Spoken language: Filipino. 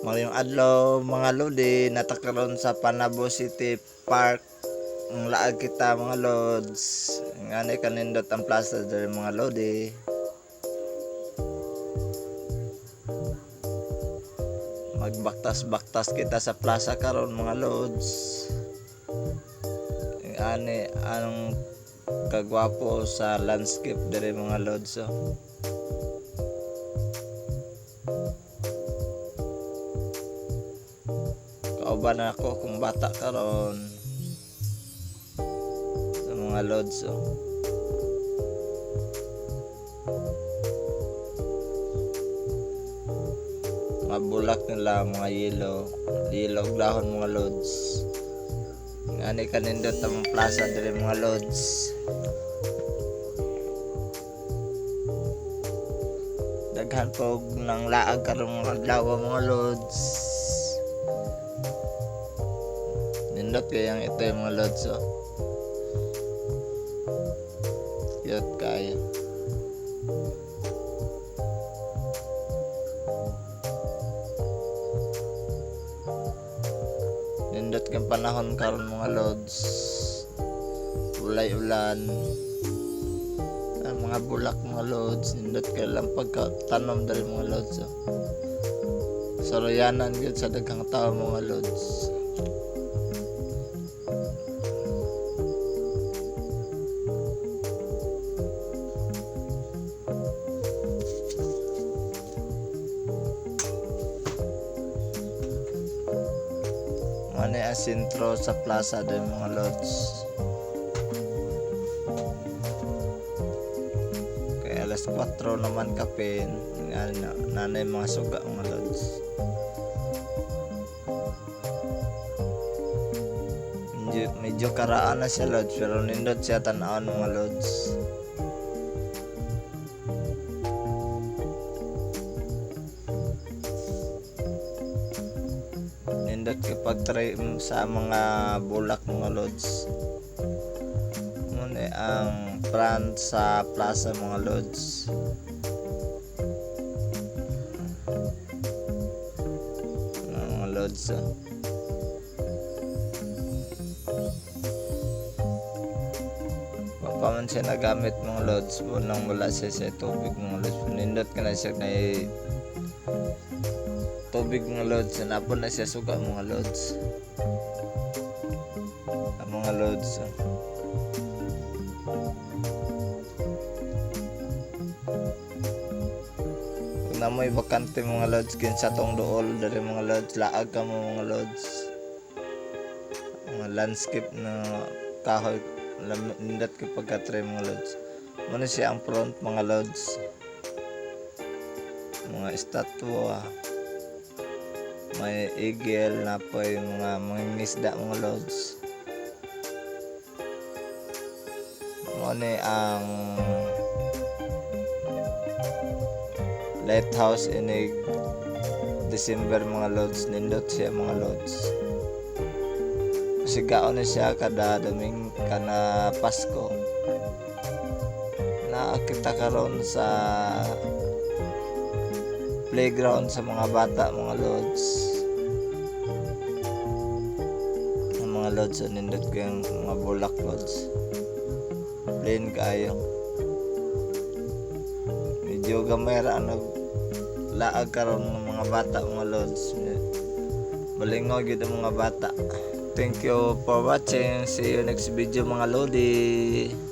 Mayong adlaw mga lodi natakaron sa Panabo City Park. Ang laag kita mga lods. Ngani kanindot ang plaza diri mga lodi. Magbaktas-baktas kita sa plaza karon mga lods. Ani ang kagwapo sa landscape diri mga lods oh. Kauban ako kung bata karon sa mga lods oh. mga bulak nila mga yelo. Yellow dahon mga lods. Ngani kanindot ang plaza diri mga lods. Daghan po ng laag karong mga adlaw mga lods Nindot kaya ito yung mga lods oh. Cute kaya. Nindot kang panahon karon mga lods. Ulay ulan. Ang mga bulak mga lods. Nindot kay lang pagkatanom dali mga lods oh. Soroyanan gyud sa daghang tao mga lods. Mani ang sentro sa plaza din mga lods. Kaya alas 4 naman kapin. Nga nanay mga suga mga lods. Medyo, medyo karaan na siya lods pero nindot siya tanawon mga lods. Nindot kapag try sa mga bulak mga lods. Muna ang brand sa plaza mga lods. Mga lods ah. pa man siya nagamit mga lods unang wala siya sa tubig mga lods. Nindot ka na siya na tubig mga lods. Napon na siya suga mga lods. Ang mga lods ah. kung na mo'y bakante mga lods. Kin sa tong dool dari mga lods. Laag ka mo mga lods. Mga landscape na kahoy. Nindot ka pagka-try mga lods. Muna siya ang front mga lods. Mga estatwa may eagle na po yung mga mga ngisda mga lods Muna ang lighthouse inig December mga lods nindot siya mga lods kasi gaon na siya kada daming kana Pasko. Nakakita karon sa playground sa mga bata mga lods lods so nindot ko yung mga bulak lods plain kayo. Medyo gamay ra ano laag karon ng mga bata mga lods balingog yun ang mga bata. Thank you for watching. See you next video mga lodi